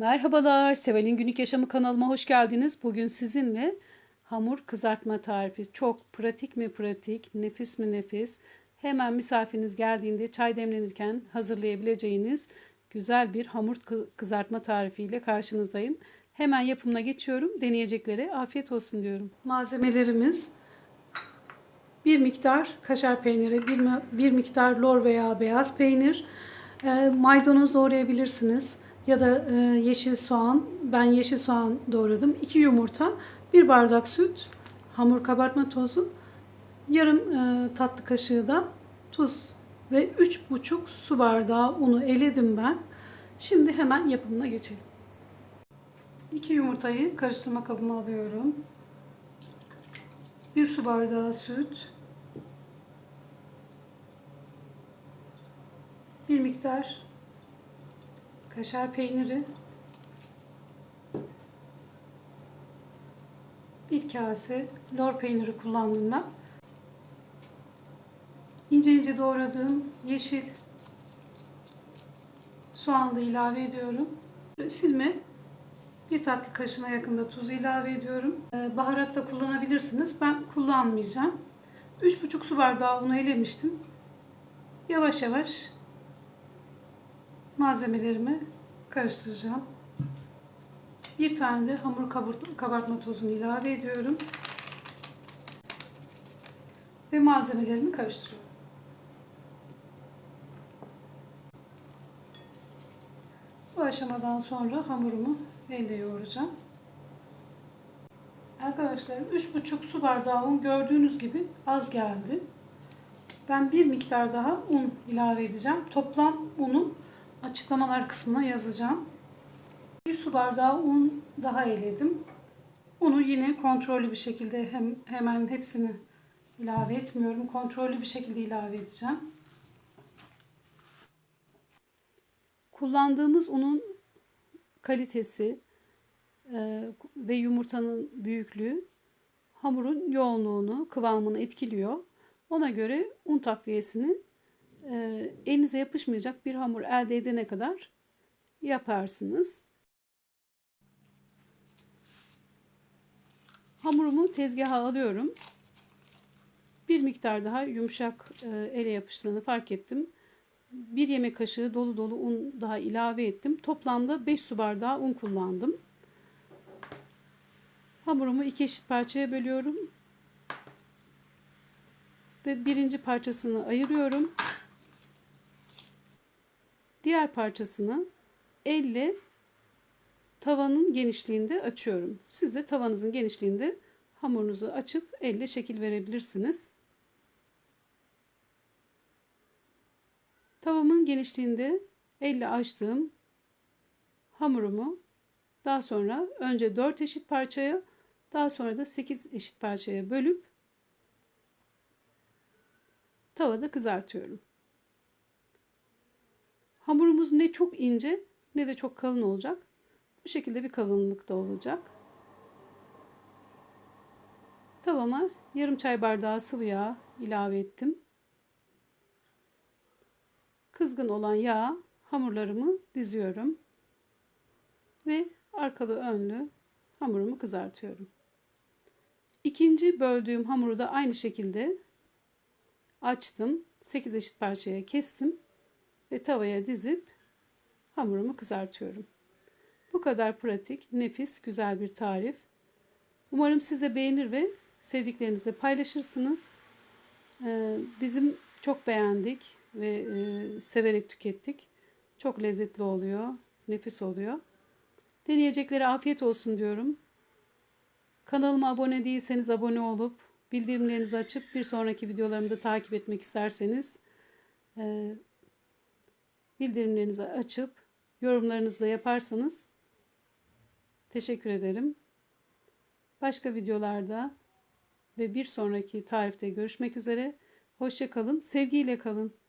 Merhabalar, Seval'in Günlük Yaşamı kanalıma hoş geldiniz. Bugün sizinle hamur kızartma tarifi. Çok pratik mi pratik, nefis mi nefis. Hemen misafiriniz geldiğinde çay demlenirken hazırlayabileceğiniz güzel bir hamur kı- kızartma tarifiyle karşınızdayım. Hemen yapımına geçiyorum. Deneyeceklere afiyet olsun diyorum. Malzemelerimiz bir miktar kaşar peyniri, bir, mi- bir miktar lor veya beyaz peynir, e, maydanoz doğrayabilirsiniz ya da e, yeşil soğan. Ben yeşil soğan doğradım. 2 yumurta, bir bardak süt, hamur kabartma tozu, yarım e, tatlı kaşığı da tuz ve 3,5 su bardağı unu eledim ben. Şimdi hemen yapımına geçelim. 2 yumurtayı karıştırma kabıma alıyorum. 1 su bardağı süt, bir miktar kaşar peyniri, bir kase lor peyniri kullandım ben. İnce ince doğradığım yeşil soğanı da ilave ediyorum. Silme bir tatlı kaşığına yakında tuz ilave ediyorum. Ee, Baharat da kullanabilirsiniz. Ben kullanmayacağım. 3,5 su bardağı unu elemiştim. Yavaş yavaş malzemelerimi karıştıracağım. Bir tane de hamur kabart- kabartma tozunu ilave ediyorum. Ve malzemelerimi karıştırıyorum. Bu aşamadan sonra hamurumu elle yoğuracağım. Arkadaşlar 3,5 su bardağı un gördüğünüz gibi az geldi. Ben bir miktar daha un ilave edeceğim. Toplam unu açıklamalar kısmına yazacağım. Bir su bardağı un daha eledim. Unu yine kontrollü bir şekilde hem hemen hepsini ilave etmiyorum. Kontrollü bir şekilde ilave edeceğim. Kullandığımız unun kalitesi e, ve yumurtanın büyüklüğü hamurun yoğunluğunu, kıvamını etkiliyor. Ona göre un takviyesini e, elinize yapışmayacak bir hamur elde edene kadar yaparsınız. Hamurumu tezgaha alıyorum. Bir miktar daha yumuşak e, ele yapıştığını fark ettim. Bir yemek kaşığı dolu dolu un daha ilave ettim. Toplamda 5 su bardağı un kullandım. Hamurumu iki eşit parçaya bölüyorum. Ve birinci parçasını ayırıyorum. Diğer parçasını elle tavanın genişliğinde açıyorum. Siz de tavanızın genişliğinde hamurunuzu açıp elle şekil verebilirsiniz. Tavamın genişliğinde elle açtığım hamurumu daha sonra önce 4 eşit parçaya daha sonra da 8 eşit parçaya bölüp tavada kızartıyorum. Hamurumuz ne çok ince ne de çok kalın olacak. Bu şekilde bir kalınlıkta olacak. Tavama yarım çay bardağı sıvı yağ ilave ettim. Kızgın olan yağ hamurlarımı diziyorum. Ve arkalı önlü hamurumu kızartıyorum. İkinci böldüğüm hamuru da aynı şekilde açtım. 8 eşit parçaya kestim ve tavaya dizip hamurumu kızartıyorum. Bu kadar pratik, nefis, güzel bir tarif. Umarım siz de beğenir ve sevdiklerinizle paylaşırsınız. Ee, bizim çok beğendik ve e, severek tükettik. Çok lezzetli oluyor, nefis oluyor. Deneyeceklere afiyet olsun diyorum. Kanalıma abone değilseniz abone olup bildirimlerinizi açıp bir sonraki videolarımı da takip etmek isterseniz e, bildirimlerinizi açıp yorumlarınızla yaparsanız teşekkür ederim. Başka videolarda ve bir sonraki tarifte görüşmek üzere. Hoşça kalın, sevgiyle kalın.